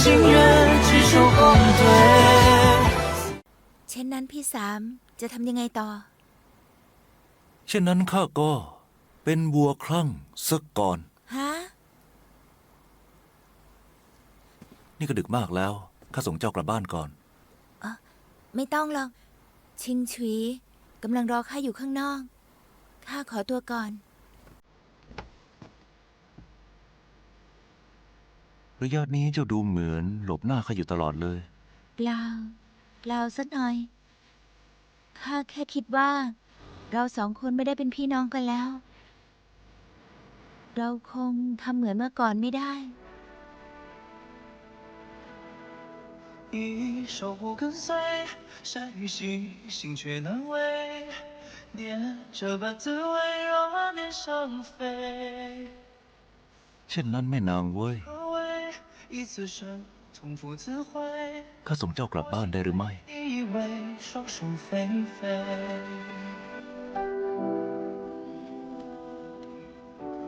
心愿，执手后退。 เช่นนั้นพี่สามจะทำยังไงต่อ เช่นนั้นข้าก็เป็นวัวคลั่งสักก่อน ฮะ นี่ก็ดึกมากแล้ว ข้าส่งเจ้ากลับบ้านก่อน ไม่ต้องหรอก ชิงฉุยกำลังรอข้าอยู่ข้างนอก ข้าขอตัวก่อน ระยะนี้เจ้าดูเหมือนหลบหน้าข้าอยู่ตลอดเลย เปล่า เปล่าสักหน่อย ข้าแค่คิดว่า เราสองคนไม่ได้เป็นพี่น้องกันแล้ว เราคงทำเหมือนเมื่อก่อนไม่ได้ 一手不跟随，山与溪，心却难违。念着半滋味，让岸边上飞。 เช่นนั้นแม่นางเว้ย 何为 一此生，痛负自悔？ ข้าส่งเจ้ากลับบ้านได้หรือไม่ 你以为双手飞飞。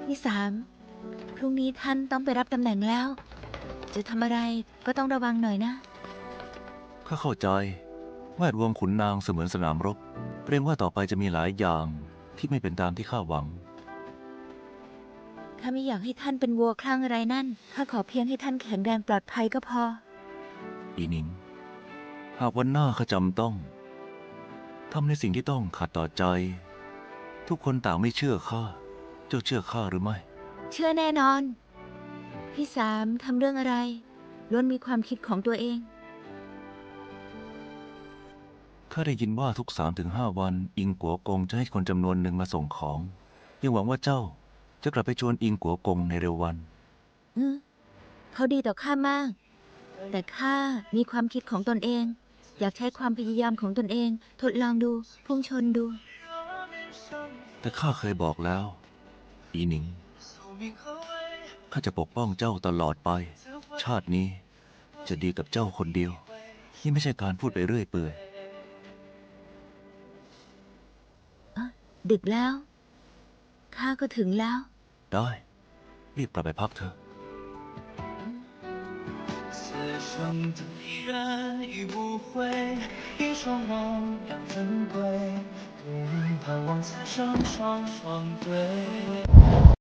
พี่สาม พรุ่งนี้ท่านต้องไปรับตำแหน่งแล้ว จะทำอะไรก็ต้องระวังหน่อยนะ ข้าเข้าใจ แวดวงขุนนางเสมือนสนามรบ เกรงว่าต่อไปจะมีหลายอย่างที่ไม่เป็นตามที่ข้าหวัง ข้าไม่อยากให้ท่านเป็นวัวคลั่งอะไรนั่น ข้าขอเพียงให้ท่านแข็งแรงปลอดภัยก็พอ อีหนิง หากวันหน้าข้าจำต้องทำในสิ่งที่ต้องขัดต่อใจ ทุกคนต่างไม่เชื่อข้า เจ้าเชื่อข้าหรือไม่ เชื่อแน่นอน พี่สามทำเรื่องอะไรล้วนมีความคิดของตัวเอง ข้าได้ยินว่าทุกสามถึงห้าวัน อิงกัวกงจะให้คนจำนวนหนึ่งมาส่งของ ยังหวังว่าเจ้า จะกลับไปชวนอิงกัวกงในเร็ววัน อืมเขาดีต่อข้ามาก แต่ข้ามีความคิดของตนเอง อยากใช้ความพยายามของตนเอง ทดลองดู พุ่งชนดู แต่ข้าเคยบอกแล้ว อีหนิง ข้าจะปกป้องเจ้าตลอดไป ชาตินี้จะดีกับเจ้าคนเดียว นี่ไม่ใช่การพูดไปเรื่อยเปื่อย ดึกแล้ว ข้าก็ถึงแล้ว ได้ รีบกลับไปพักเถอะ 此生的依然已不悔，一双梦两人归，对盼望此生双双对。